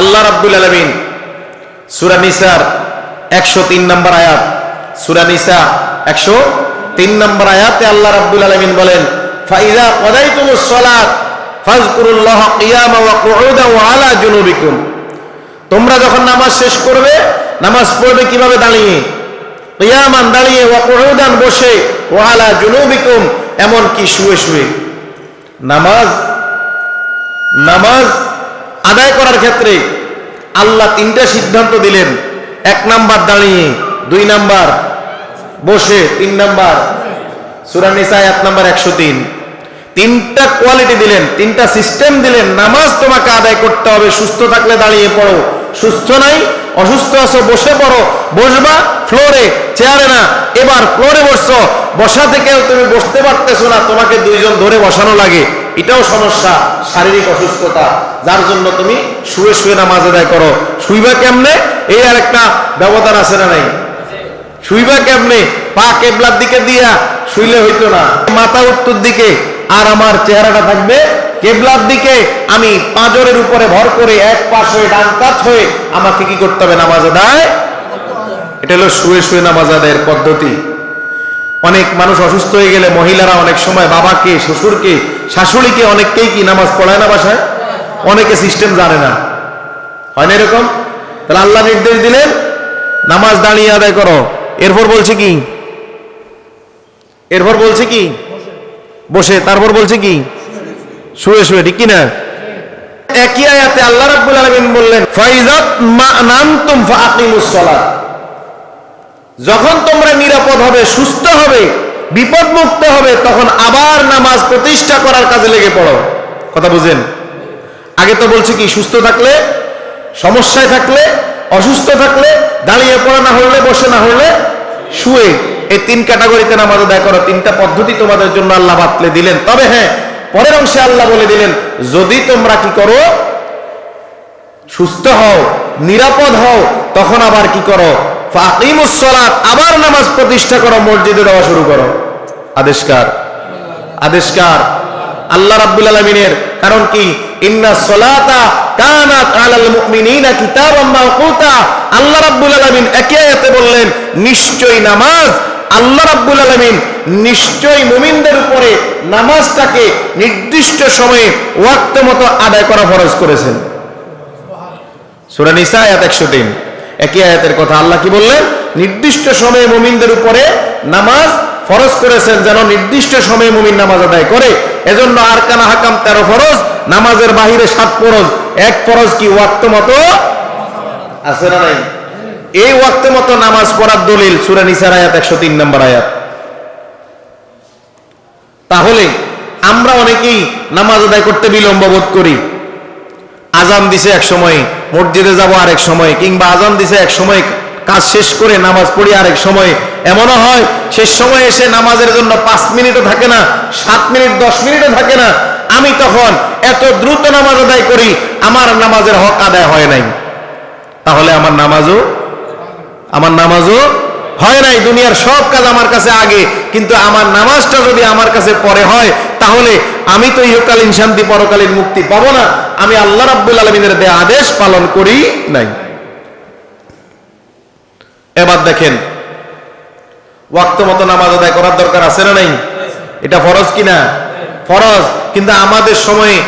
আল্লাহ রাব্বুল আলামিন সূরা নিসার 103 নম্বর আয়াত সুরানিসা একশো তিন নম্বর আয়াতে আল্লাহ রাব্বুল আলামিন বলেন ফাজকুরুল্লাহ ওয়া কুউদা ওয়া আলা জুনুবিকুম। তোমরা যখন নামাজ শেষ করবে, নামাজ পড়বে কীভাবে দাঁড়িয়ে? কিয়ামান দাঁড়িয়ে ওয়া কুউদান বসে ওয়া আলা জুনুবিকুম এমন কি শুয়ে শুয়ে। নামাজ নামাজ আদায় করার ক্ষেত্রে আল্লাহ তিনটা সিদ্ধান্ত দিলেন। এক নাম্বার দাঁড়িয়ে, দুই নাম্বার বসে, তিন নাম্বার সুরানিসা এক নাম্বার একশো তিন। তিনটা কোয়ালিটি দিলেন, তিনটা সিস্টেম দিলেন, নামাজ তোমাকে আদায় করতে হবে, সুস্থ থাকলে দাঁড়িয়ে পড়ো। সুস্থ নাই, অসুস্থ আছো, বসে পড়ো, বসবা, ফ্লোরে, চেয়ারে না, এবার ফ্লোরে বসছো, বসা থেকেও তুমি বসতে পারতেছো না, তোমাকে দুইজন ধরে বসানো লাগে। এটাও সমস্যা, শারীরিক অসুস্থতা। যার জন্য তুমি শুয়ে শুয়ে নামাজ আদায় করো। শুইবা কেমনে? এই আর একটা ব্যবধান আছে না নাই? শুইবা কেমনে? পা কেবলার দিকে দিয়া শুইলে হইতো না। মাথা উত্তর দিকে আর আমার চেহারাটা থাকবে কেবলার দিকে। আমি পাঁজরের উপরে ভর করে এক পাশ হয়ে ডান কাত হয়ে আমাকে কি করতে হবে নামাজ আদায়? এটা হলো শুয়ে শুয়ে নামাজ আদায়ের পদ্ধতি। অনেক মানুষ অসুস্থ হয়ে গেলে মহিলারা অনেক সময় বাবাকে, শ্বশুরকে, শাশুড়িকে, অনেককেই কি নামাজ পড়ায় না বাসায়? অনেকে সিস্টেম জানে না। হয় না এরকম? তাহলে আল্লাহ নির্দেশ দিলেন, নামাজ দাঁড়িয়ে আদায় করো। এরপর বলছে কি? এরপর বলছে কি? বসে। তারপর বলছে কি? শুয়ে শুয়ে, ঠিক কি না একই আয়াতে আল্লাহ রাব্বুল আলামিন বললেন, ফাইজাত মা নামতুম ফাকিমুস সালাত। যখন তোমরা নিরাপদ হবে, সুস্থ হবে বিপদ মুক্ত হবে, তখন আবার নামাজ প্রতিষ্ঠা করার কাজে লেগে পড়ো। কথা বুঝেন? আগে তো বলছি কি, সুস্থ থাকলে, সমস্যায় থাকলে, অসুস্থ থাকলে, দাঁড়িয়ে পড়া না হলে, বসে না হলে, শুয়ে এই তিন ক্যাটাগরিতে নামাজ আদায় করো, তিনটা পদ্ধতি তোমাদের জন্য আল্লাহ বাতলে দিলেন। তবে হ্যাঁ পরের অংশে আল্লাহ বলে দিলেন, যদি তোমরা কি করো, সুস্থ হও, নিরাপদ হও, তখন আবার কি করো? আবার নামাজ প্রতিষ্ঠা করো, মসজিদে দেওয়া শুরু করো। আদেশকার আদেশকার আল্লাহ রাব্বুল আলামিনের। কারণ কি? মুমিনদের উপরে নামাজটাকে নির্দিষ্ট সময়ে ওয়াক্ত মতো আদায় করা ফরজ করেছেন। সূরা নিসা আয়াত 103 একই আয়াতের কথা আল্লাহ কি বললেন? নির্দিষ্ট সময়ে মুমিনদের উপরে নামাজ ফরজ করেছেন যেন নির্দিষ্ট সময়ে মুমিন নামাজ আদায় করে। এজন্য আরকানা হাকাম তেরো ফরজ, নামাজের বাহিরে সাত ফরজ। এক ফরজ কি ওয়াক্ত মতো? আছে না নাই? এই ওয়াক্ত মতো নামাজ পড়ার দলিল সূরা নিসার আয়াত 103 নম্বর আয়াত। তাহলে আমরা অনেকেই নামাজ আদায় করতে বিলম্ব বোধ করি। আজান দিছে এক সময়, মসজিদে যাব আরেক সময়, কিংবা আজান দিছে এক সময়, কাজ শেষ করে নামাজ পড়ি আরেক সময় এমনও হয়, শেষ সময় এসে নামাজের জন্য পাঁচ মিনিটও থাকে না, সাত মিনিট, দশ মিনিটও থাকে না। আমি তখন এত দ্রুত নামাজ আদায় করি, আমার নামাজের হক আদায় হয় নাই। তাহলে আমার নামাজও আমার নামাজও হয় নাই, দুনিয়ার সব কাজ আমার কাছে আগে, কিন্তু আমার নামাজটা যদি আমার কাছে পরে হয়, তাহলে আমি তো ইহকালীন শান্তি, পরকালীন মুক্তি পাবো না। আমি আল্লাহ রাব্বুল আলমিনের দেয়া আদেশ পালন করি নাই। এবার দেখেন ওয়াক্ত মতো নামাজ আদায় করার দরকার আছে না নাই? এটা ফরজ কিনা? ফরজ। কিন্তু আমাদের সময়ে,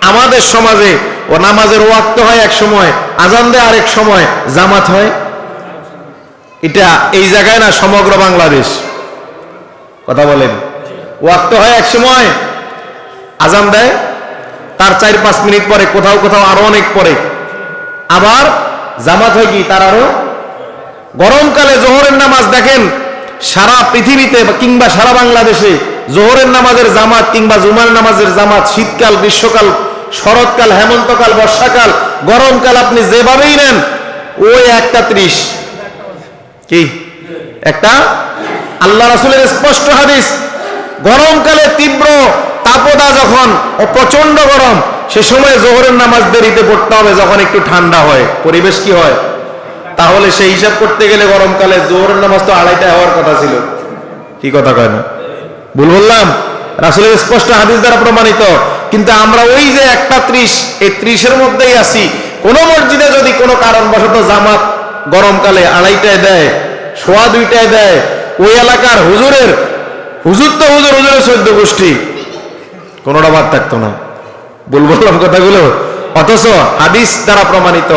আমাদের সমাজে ও নামাজের ওয়াক্ত হয় এক সময়, আজান দেয় আরেক সময়, জামাত হয়। এটা এই জায়গায় না, সমগ্র বাংলাদেশ। কথা বলেন। ওয়াক্ত হয় এক সময়, আজান দেয়, তার চার পাঁচ মিনিট পরে, কোথাও কোথাও আরও অনেক পরে। আবার জামাত হয় কি? তার আরও গরমকালে জোহরের নামাজ দেখেন সারা পৃথিবীতে কিংবা সারা বাংলাদেশে জোহরের নামাজের জামাত কিংবা জুমার নামাজের জামাত, শীতকাল, গ্রীষ্মকাল, শরৎকাল, হেমন্তকাল, বর্ষাকাল, গরমকাল আপনি যেভাবেই নেন, ওই একটা ত্রিশ। কি? একটা? আল্লাহ রাসুলের স্পষ্ট হাদিস। গরমকালে তীব্র তাপদা যখন প্রচণ্ড গরম, সে সময় জোহরের নামাজ দেরিতে পড়তে হবে যখন একটু ঠান্ডা হয়। পরিবেশ কি হয়? তাহলে সেই হিসাব করতে গেলে গরমকালে জোর নামাজ তো আড়াইটা হওয়ার কথা ছিল। কি কথা কয় না? ভুল বললাম? রাসুলের স্পষ্ট হাদিস দ্বারা প্রমাণিত। কিন্তু আমরা ওই যে একটা ত্রিশ, এই ত্রিশের মধ্যেই আসি কোন মসজিদে যদি কোনো কারণবশত জামাত গরমকালে আড়াইটায় দেয়, সোয়া দুইটায় দেয়, ওই এলাকার হুজুরের, হুজুর তো হুজুর, হুজুরের সদ্য গোষ্ঠী। কোনোটা বাদ থাকতো না। ভুল বললাম কথাগুলো। অথচ হাদিস দ্বারা প্রমাণিত।